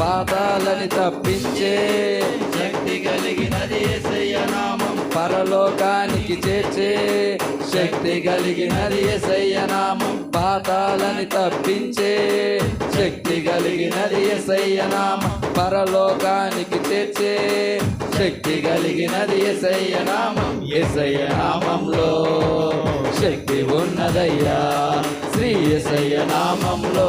పాతాలని తప్పించే శక్తి కలిగినది నామం. పరలోకానికి చేర్చే శక్తి కలిగినది నామం. పాతాలని తప్పించే శక్తి కలిగినది నామం. పరలోకానికి చేర్చే శక్తి కలిగినది నామం. ఎసయ్య నామంలో శక్తి ఉన్నదయ్యా. శ్రీ ఎసయ్య నామంలో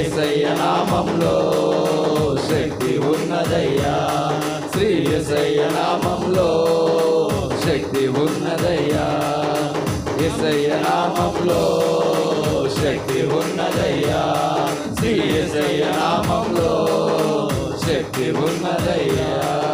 ఎసయ్య నామంలో శక్తి ఉన్నదయ్యా. శ్రీ ఎసయ్య నామంలో శక్తి ఉన్నదయ్యా. ఎసయ్య నామంలో శక్తి ఉన్నదయ్యా. శ్రీ ఎసయ్య నామంలో శక్తి ఉన్నదయ్యా.